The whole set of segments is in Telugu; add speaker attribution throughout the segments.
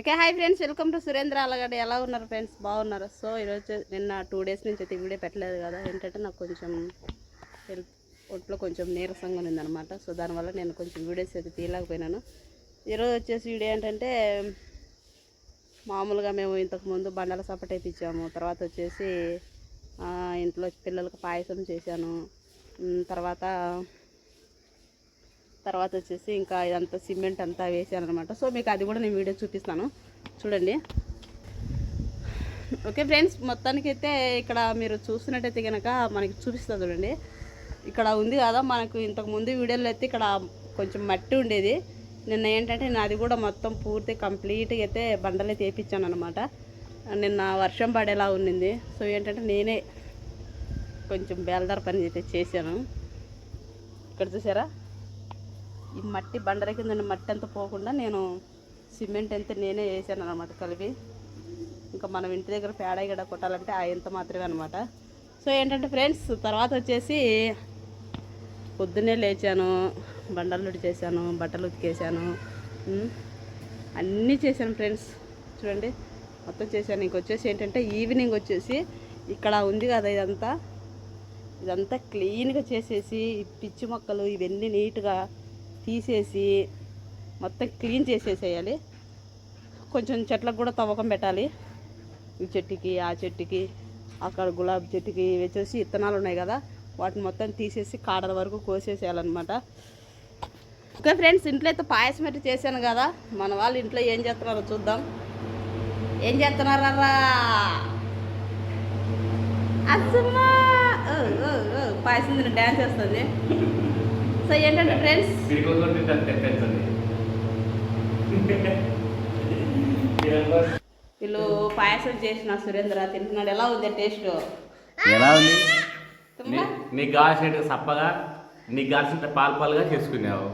Speaker 1: Okay hi friends welcome to Surendra Alagadda. ఎలా ఉన్నారు ఫ్రెండ్స్? బాగున్నారు? సో ఈరోజు నిన్న టూ డేస్ నుంచి అయితే వీడియో పెట్టలేదు కదా. ఏంటంటే నాకు కొంచెం హెల్త్ ఒంట్లో కొంచెం నీరసంగా ఉందన్నమాట. సో దానివల్ల నేను కొంచెం వీడియోస్ అయితే తీయలేకపోయినాను. ఈరోజు వచ్చేసి వీడియో ఏంటంటే మామూలుగా మేము ఇంతకుముందు బండల సపట్ ఇచ్చాము. తర్వాత వచ్చేసి ఇంట్లో పిల్లలకు పాయసం చేశాను. తర్వాత తర్వాత వచ్చేసి ఇంకా ఇదంతా సిమెంట్ అంతా వేసాను అనమాట సో మీకు అది కూడా నేను వీడియో చూపిస్తాను. చూడండి. ఓకే ఫ్రెండ్స్ మొత్తానికి అయితే ఇక్కడ మీరు చూస్తున్నట్టయితే కనుక మనకి చూపిస్తుంది చూడండి. ఇక్కడ ఉంది కదా మనకు ఇంతకు ముందు వీడియోలో అయితే ఇక్కడ కొంచెం మట్టి ఉండేది. నిన్న ఏంటంటే నేను అది కూడా మొత్తం పూర్తి కంప్లీట్గా అయితే బండలే తీపిచ్చాను అనమాట నిన్న వర్షం పడేలా ఉండింది సో ఏంటంటే నేనే కొంచెం బేల్దార పని అయితే చేశాను. ఇక్కడ చూసారా? ఈ మట్టి బండల కింద మట్టి అంతా పోకుండా నేను సిమెంట్ అంతా నేనే వేసాను అనమాట కలిపి. ఇంకా మనం ఇంటి దగ్గర పేడ గడ కొట్టాలంటే ఆ ఎంత మాత్రమే అనమాట సో ఏంటంటే ఫ్రెండ్స్ తర్వాత వచ్చేసి పొద్దున్నే లేచాను బండలు చేశాను బట్టలు ఉతికేసాను అన్నీ చేశాను ఫ్రెండ్స్. చూడండి మొత్తం చేశాను. ఇంకొచ్చేసి ఏంటంటే ఈవినింగ్ వచ్చేసి ఇక్కడ ఉంది కదా ఇదంతా. ఇదంతా క్లీన్గా చేసేసి పిచ్చి మొక్కలు ఇవన్నీ నీట్గా తీసేసి మొత్తం క్లీన్ చేసేసేయాలి. కొంచెం చెట్లకు కూడా తవ్వకం పెట్టాలి. ఈ చెట్టుకి ఆ చెట్టుకి అక్కడ గులాబీ చెట్టుకి వచ్చేసి ఇత్తనాలు ఉన్నాయి కదా వాటిని మొత్తం తీసేసి కాడల వరకు కోసేసేయాలన్నమాట. ఓకే ఫ్రెండ్స్ ఇంట్లో అయితే పాయసం అయితే చేశాను కదా మన వాళ్ళు ఇంట్లో ఏం చేస్తున్నారో చూద్దాం. ఏం చేస్తున్నారా అసమ్మా పాయసం డ్యాన్స్ చేస్తుంది సో ఏంటంటే ఫ్రెండ్స్ వీళ్ళు పాయసం చేసిన సురేంద్ర తింటున్నాడు. ఎలా ఉంది టేస్ట్?
Speaker 2: ఎలా ఉంది?
Speaker 1: తిమ్మా?
Speaker 2: నీకు కావాల్సిన సప్పగా నీకు కావాల్సిన పాలు పాలుగా చేసుకున్నావు.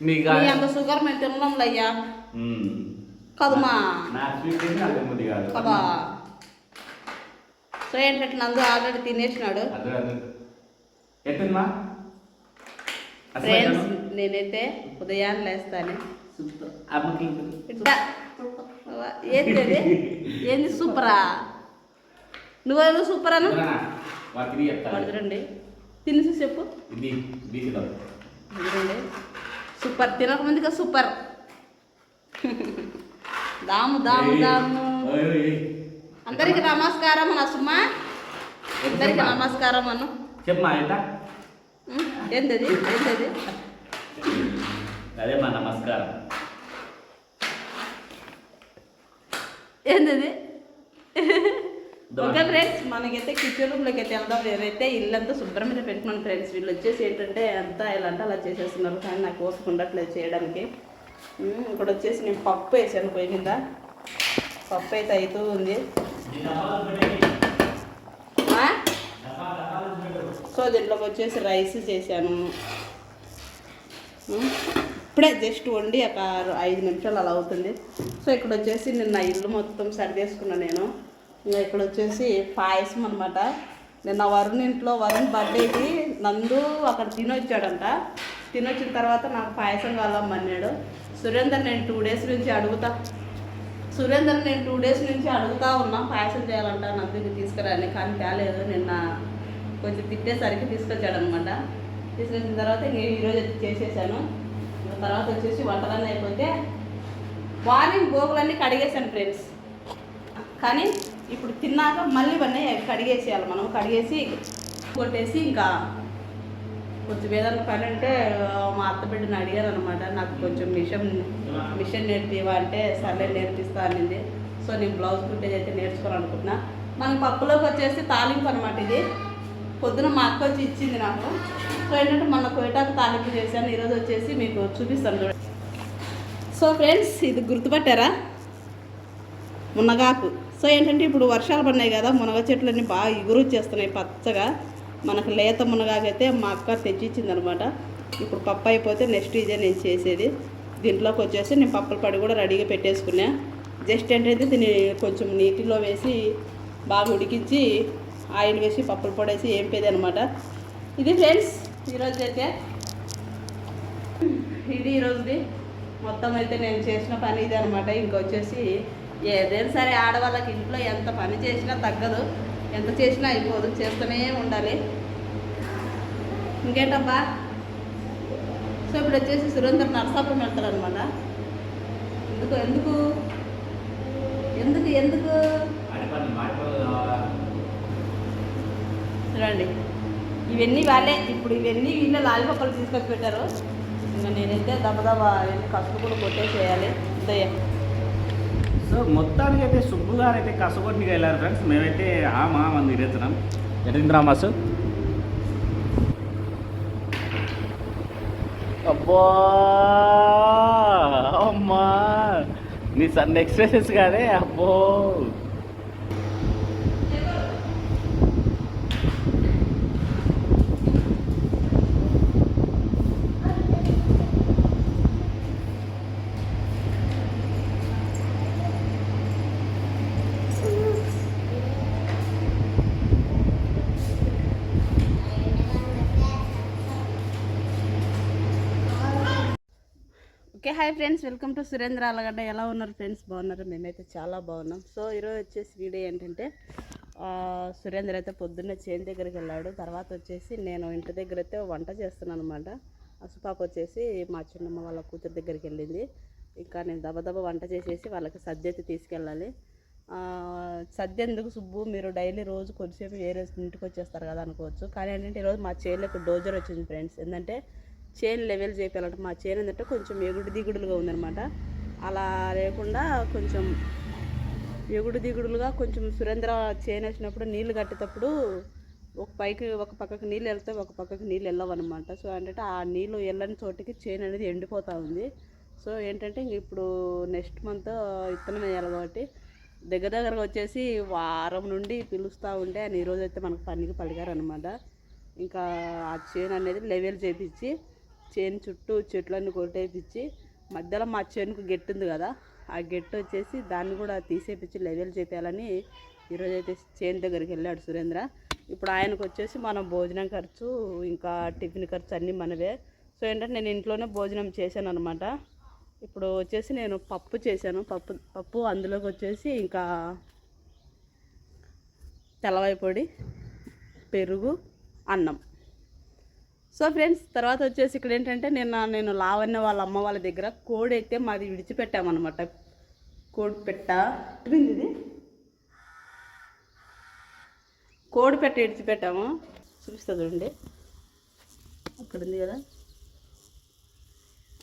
Speaker 2: నీకు
Speaker 1: నీ అంత షుగర్ మేము తినడం అయ్యా.
Speaker 2: నా తిమ్మది కాదు
Speaker 1: సో ఏంటంటే నందు ఆల్రెడీ తినేసినాడు.
Speaker 2: అసలు
Speaker 1: ఫ్రెండ్స్? నేనైతే ఉదయాన్నే లేస్తాను.
Speaker 2: సూపర్.
Speaker 1: ఏంది అది? ఏంది సూపరా? నువ్వు సూపర్ అను? పడుతురండి తినేసి చెప్పు.
Speaker 2: ఇది బీసీలో
Speaker 1: ఇదిగోండి. సూపర్. సూపర్. దాము దాము దాము. అందరికి నమస్కారం అన్న సుమ్మా అందరికి నమస్కారం అను
Speaker 2: చెప్పమా
Speaker 1: ఏందది ఏందది
Speaker 2: అదే మా నమస్కారం.
Speaker 1: ఏందది ఓకే ఫ్రెండ్స్ మనకైతే కిచెన్ రూమ్లోకి అయితే వెళ్దాం. నేనైతే ఇల్లంతా శుభ్రమైన పెట్టుకున్నాను ఫ్రెండ్స్ వీళ్ళు వచ్చేసి ఏంటంటే అంతా ఇలా అంటే అలా చేసేస్తున్నారు కానీ నాకు ఓపిక ఉండట్లేదు చేయడానికి. ఇక్కడ వచ్చేసి నేను పప్పు వేసాను పొయ్యి మీద. పప్పు అయితే అవుతూ ఉంది ఆ? సో దీంట్లోకి వచ్చేసి రైస్ చేశాను. ఇప్పుడే జస్ట్ వండి ఒక ఐదు నిమిషాలు అలా అవుతుంది. సో ఇక్కడ వచ్చేసి నిన్న ఇల్లు మొత్తం సరిదేసుకున్నాను నేను. ఇంకా ఇక్కడ వచ్చేసి పాయసం అనమాట నిన్న వరుణ్ ఇంట్లో వరుణ్ బర్త్డేకి నందు అక్కడ తినొచ్చాడంట. తినొచ్చిన తర్వాత నాకు పాయసం కావాలమ్మన్నాడు సురేందర్ నేను టూ డేస్ నుంచి అడుగుతా. సురేందర్ నేను టూ డేస్ నుంచి అడుగుతా ఉన్నా పాయసం చేయాలంట నందుకి తీసుకురాని కానీ తేలేదు. నిన్న కొంచెం తిట్టేసరికి తీసుకొచ్చాడు అనమాట తీసుకొచ్చిన తర్వాత నేను ఈరోజు అయితే చేసేసాను. తర్వాత వచ్చేసి వంటలన్నీ అయిపోతే మార్నింగ్ గోగులన్నీ కడిగేసాను ఫ్రెండ్స్ కానీ ఇప్పుడు తిన్నాక మళ్ళీ ఇవన్నీ కడిగేసేయాలి మనం. కడిగేసి కొట్టేసి ఇంకా కొంచెం ఏదైనా పని అంటే మా అత్త బిడ్డని అడిగాను అనమాట నాకు కొంచెం మిషన్ మిషన్ నేర్పివా అంటే సర్లే నేర్పిస్తా అనింది. సో నేను బ్లౌజ్ కుట్టేది అయితే నేర్చుకోవాలనుకుంటున్నా. మనం పప్పులోకి వచ్చేసి తాలింపు అనమాట ఇది. పొద్దున మా అక్క వచ్చి ఇచ్చింది నాకు. సో ఏంటంటే మొన్న కొయ్యటాకు తాలింపు చేశాను. ఈరోజు వచ్చేసి మీకు చూపిస్తాను చూడండి. సో ఫ్రెండ్స్ ఇది గుర్తుపట్టారా? మునగాకు. సో ఏంటంటే ఇప్పుడు వర్షాలు పడినాయి కదా మునగ చెట్లన్నీ బాగా ఇగురు వచ్చేస్తున్నాయి పచ్చగా. మనకు లేత మునగాకైతే మా అక్క తెచ్చిచ్చింది అనమాట ఇప్పుడు పప్పు అయిపోతే నెక్స్ట్ ఇదే నేను చేసేది. దీంట్లోకి వచ్చేసి నేను పప్పుల పడి కూడా రెడీగా పెట్టేసుకున్నా. జస్ట్ ఏంటంటే దీన్ని కొంచెం నీటిలో వేసి బాగా ఉడికించి ఆయిల్ వేసి పప్పుల పొడి వేసి ఏంపేది అనమాట. ఇది ఫ్రెండ్స్ ఈరోజు అయితే ఇది ఈరోజుది. మొత్తం అయితే నేను చేసిన పని ఇది అనమాట. ఇంకొచ్చేసి ఏదైనా సరే ఆడవాళ్ళకి ఇంట్లో ఎంత పని చేసినా తగ్గదు. ఎంత చేసినా అయిపోదు. చేస్తూనే ఉండాలి. ఇంకేంటబ్బా? సో ఇప్పుడు వచ్చేసి సురేందర్ నర్సాపురం వెళ్తారనమాట. అనమాట ఎందుకు ఎందుకు? ఎందుకు ఎందుకు చూడండి ఇవన్నీ వాళ్ళే. ఇప్పుడు ఇవన్నీ వీళ్ళ లాలిపప్పలు తీసుకొచ్చి పెట్టారు. ఇంకా నేనైతే దబదబా ఇవన్నీ కసుపు కూడా కొట్టేసేయాలి. ఉదయం
Speaker 2: సో మొత్తానికి అయితే సుబ్బు గారు అయితే కసగొట్టికి వెళ్ళారు ఫ్రెండ్స్. మేమైతే ఆ మా మంది తిరుగుతున్నాం. ఎట్టిందిరా మాసు? అబ్బా! అమ్మా! నీ సన్ ఎక్స్ప్రెషన్స్ కాదే అబ్బో!
Speaker 1: Okay hi friends. Welcome to Surendra Alagadda. ఎలా ఉన్నారు ఫ్రెండ్స్? బాగున్నారు? మేమైతే చాలా బాగున్నాం. సో ఈరోజు వచ్చేసి వీడియో ఏంటంటే సురేంద్ర అయితే పొద్దున్నే చేను దగ్గరికి వెళ్ళాడు. తర్వాత వచ్చేసి నేను ఇంటి దగ్గర అయితే వంట చేస్తున్నాను అనమాట అసుపాప వచ్చేసి మా చిన్నమ్మ వాళ్ళ కూతురు దగ్గరికి వెళ్ళింది. ఇంకా నేను దబదబ వంట చేసేసి వాళ్ళకి సద్య అయితే తీసుకెళ్ళాలి. సద్య ఎందుకు సుబ్బు? మీరు డైలీ రోజు కొద్దిసేపు వేరే ఇంటికి వచ్చేస్తారు కదా అనుకోవచ్చు. కానీ ఏంటంటే ఈరోజు మా చేనులకు డోజర్ వచ్చింది ఫ్రెండ్స్. ఏంటంటే చేను లెవెల్ చేయాలంటే మా చేను ఏంటంటే కొంచెం ఎగుడు దిగుడులుగా ఉందన్నమాట. అలా లేకుండా కొంచెం ఎగుడు దిగుడులుగా కొంచెం సురేంద్ర చేను వేసినప్పుడు నీళ్ళు కట్టేటప్పుడు ఒక పైకి ఒక పక్కకి నీళ్ళు వెళ్తే ఒక పక్కకి నీళ్ళు వెళ్ళవన్నమాట. సో ఏంటంటే ఆ నీళ్ళు వెళ్ళని చోటికి చేను అనేది ఎండిపోతూ ఉంది. సో ఏంటంటే ఇంక ఇప్పుడు నెక్స్ట్ మంత్ విత్తనం వేయాలి కాబట్టి దగ్గర దగ్గరగా వచ్చేసి వారం నుండి పిలుస్తూ ఉంటే ఆయన ఈరోజు అయితే మనకు పనికి పలిగారు అనమాట ఇంకా ఆ చేను అనేది లెవెల్ చేపించి చేను చుట్టూ చెట్లన్నీ కొట్టేపించి మధ్యలో మా చేనుకు గెట్టు ఉంది కదా ఆ గెట్టు వచ్చేసి దాన్ని కూడా తీసేపించి లెవెల్ చేపేయాలని ఈరోజు అయితే చేను దగ్గరికి వెళ్ళాడు సురేంద్ర. ఇప్పుడు ఆయనకు వచ్చేసి మనం భోజనం ఖర్చు ఇంకా టిఫిన్ ఖర్చు అన్నీ మనవే. సో ఏంటంటే నేను ఇంట్లోనే భోజనం చేశాను అనమాట ఇప్పుడు వచ్చేసి నేను పప్పు చేశాను. పప్పు పప్పు అందులోకి వచ్చేసి ఇంకా తెల్లవాయి పొడి పెరుగు అన్నం. సో ఫ్రెండ్స్ తర్వాత వచ్చేసి ఇక్కడ ఏంటంటే నిన్న నేను లావన్న వాళ్ళ అమ్మ వాళ్ళ దగ్గర కోడి అయితే మాది విడిచిపెట్టామన్నమాట. కోడి పెట్ట. ఇది? కోడి పెట్ట విడిచిపెట్టాము. చూపిస్తా చూడండి. అక్కడ ఉంది కదా?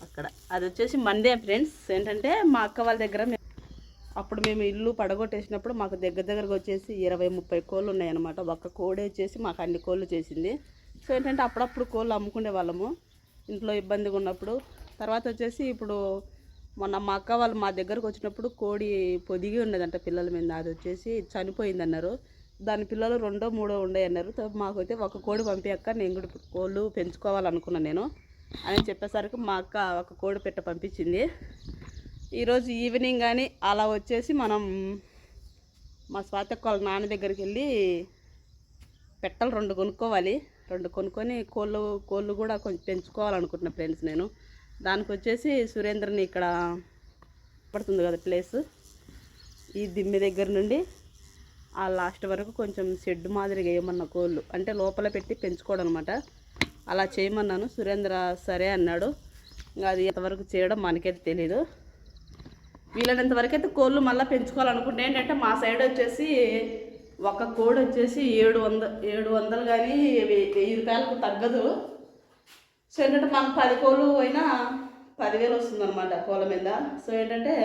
Speaker 1: అక్కడ. అది వచ్చేసి మందే ఫ్రెండ్స్. ఏంటంటే మా అక్క వాళ్ళ దగ్గర అప్పుడు మేము ఇల్లు పడగొట్టేసినప్పుడు మాకు దగ్గర దగ్గరకు వచ్చేసి ఇరవై ముప్పై కోళ్ళు ఉన్నాయన్నమాట. ఒక్క కోడి వచ్చేసి మాకు అన్ని కోళ్ళు చేసింది. సో ఏంటంటే అప్పుడప్పుడు కోళ్ళు అమ్ముకునే వాళ్ళము. ఇంట్లో ఇబ్బందిగా ఉన్నప్పుడు. తర్వాత వచ్చేసి ఇప్పుడు మొన్న మా అక్క వాళ్ళు మా దగ్గరకు వచ్చినప్పుడు కోడి పొదిగి ఉండేదంట పిల్లల మీద. అది వచ్చేసి చనిపోయింది అన్నారు దాని పిల్లలు రెండో మూడో ఉండే అన్నారు మాకైతే ఒక కోడి పంపించక్క నేను కూడా కోళ్ళు పెంచుకోవాలనుకున్నాను నేను అని చెప్పేసరికి మా అక్క ఒక కోడి పెట్ట పంపించింది. ఈరోజు ఈవినింగ్ కానీ అలా వచ్చేసి మనం మా స్వాతక్క వాళ్ళ నాన్న దగ్గరికి వెళ్ళి పెట్టలు రెండు కొనుక్కోవాలి. రెండు కొనుక్కొని కోళ్ళు కోళ్ళు కూడా కొంచెం పెంచుకోవాలనుకుంటున్నా ఫ్రెండ్స్ నేను. దానికి వచ్చేసి సురేంద్రని ఇక్కడ పడుతుంది కదా ప్లేస్. ఈ దిమ్మి దగ్గర నుండి ఆ లాస్ట్ వరకు కొంచెం షెడ్ మాదిరిగా వేయమన్న కోళ్ళు అంటే లోపల పెట్టి పెంచుకోవడం అనమాట అలా చేయమన్నాను. సురేంద్ర సరే అన్నాడు. ఇంకా అది ఎంతవరకు చేయడం మనకైతే తెలీదు. వీలైనంత వరకు అయితే కోళ్ళు మళ్ళీ పెంచుకోవాలనుకుంటే ఏంటంటే మా సైడ్ వచ్చేసి ఒక కోడి వచ్చేసి ఏడు వంద ఏడు వందలు కానీ వెయ్యి రూపాయలకు తగ్గదు. సో ఏంటంటే మనకు పది కోళ్ళు అయినా పదివేలు వస్తుంది అనమాట కోళ్ళ మీద. సో ఏంటంటే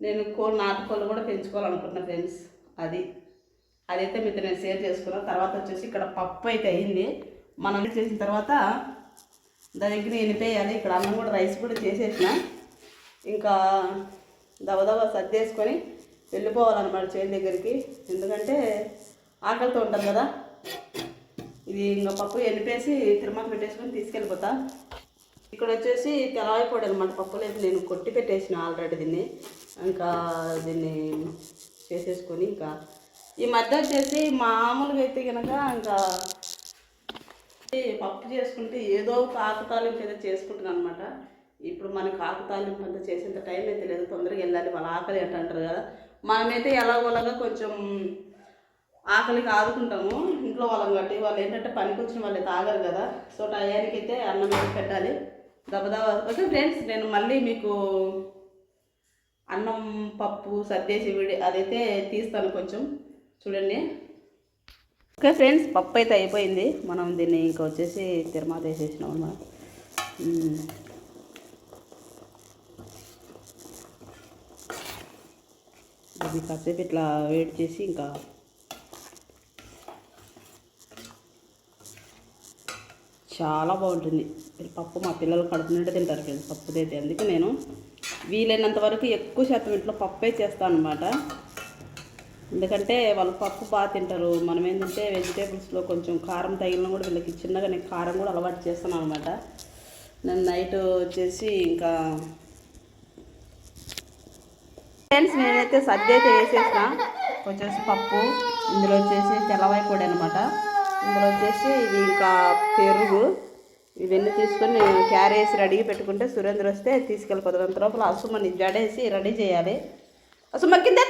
Speaker 1: నేను కోళ్ళు నాటుకోళ్ళు కూడా పెంచుకోవాలనుకుంటున్నా ఫ్రెండ్స్ అది. అదైతే మీతో నేను షేర్ చేసుకున్నాను తర్వాత వచ్చేసి ఇక్కడ పప్పు అయితే అయింది. మనం చేసిన తర్వాత దాని దగ్గర ఎనిపేయాలి ఇక్కడ అన్నం కూడా రైస్ కూడా చేసేసిన. ఇంకా దవదవ సర్దేసుకొని వెళ్ళిపోవాలన్నమాట చేను దగ్గరికి. ఎందుకంటే ఆకలితో ఉంటాం కదా. ఇది ఇంకా పప్పు ఎనిపేసి తిరుమల పెట్టేసుకొని తీసుకెళ్ళిపోతా. ఇక్కడ వచ్చేసి తెలవైపోయాడు అనమాట పప్పు లేదు నేను కొట్టి పెట్టేసిన ఆల్రెడీ దీన్ని. ఇంకా దీన్ని చేసేసుకొని ఇంకా ఈ మధ్య వచ్చేసి మామూలుగా అయితే కనుక ఇంకా పప్పు చేసుకుంటే ఏదో ఒక తాలింపు ఏదో చేసుకుంటున్నాను అనమాట ఇప్పుడు మనకు ఆకు తాలింపు అంతా చేసేంత టైం అయితే లేదు. తొందరగా వెళ్ళాలి. వాళ్ళ ఆకలి అంట అంటారు కదా. మనమైతే ఎలాగోలాగా కొంచెం ఆకలికి ఆదుకుంటాము ఇంట్లో వాళ్ళని బట్టి వాళ్ళు ఏంటంటే పనికి వచ్చిన వాళ్ళు తాగరు కదా. సో టయానికి అయితే అన్నం వేసి పెట్టాలి. దబదబా ఓకే ఫ్రెండ్స్ నేను మళ్ళీ మీకు అన్నం పప్పు సర్దేసి విడి అదైతే తీస్తాను కొంచెం. చూడండి. ఓకే ఫ్రెండ్స్ పప్పు అయితే అయిపోయింది. మనం దీన్ని ఇంకా వచ్చేసి తిరుమల వేసేసినాం అన్నమాట. ఇది కాసేపు ఇట్లా వేడి చేసి ఇంకా చాలా బాగుంటుంది. పప్పు మా పిల్లలు కడుపు నిండా తింటారు ఫ్రెండ్స్ పప్పుదైతే అందుకే నేను వీలైనంత వరకు ఎక్కువ శాతం ఇంట్లో పప్పే చేస్తాను అనమాట ఎందుకంటే వాళ్ళు పప్పు బాగా తింటారు. మనం ఏంటంటే వెజిటేబుల్స్లో కొంచెం కారం తగిలిన కూడా వీళ్ళకి చిన్నగా నేను కారం కూడా అలవాటు చేస్తాను అనమాట నేను నైట్ వచ్చేసి ఇంకా ఫ్రెండ్స్ నేనైతే సర్దైతే అయితే వేసేసిన వచ్చేసి పప్పు ఇందులో వచ్చేసి తెల్లవాయి పొడి అనమాట ఇందులో వచ్చేసి ఇది ఇంకా పెరుగు. ఇవన్నీ తీసుకొని నేను క్యారేసి రెడీ పెట్టుకుంటే సురేంద్ర వస్తే తీసుకెళ్ళిపోతుంది అంత లోపల అసుమని జడేసి రెడీ చేయాలి. అసుమ కింద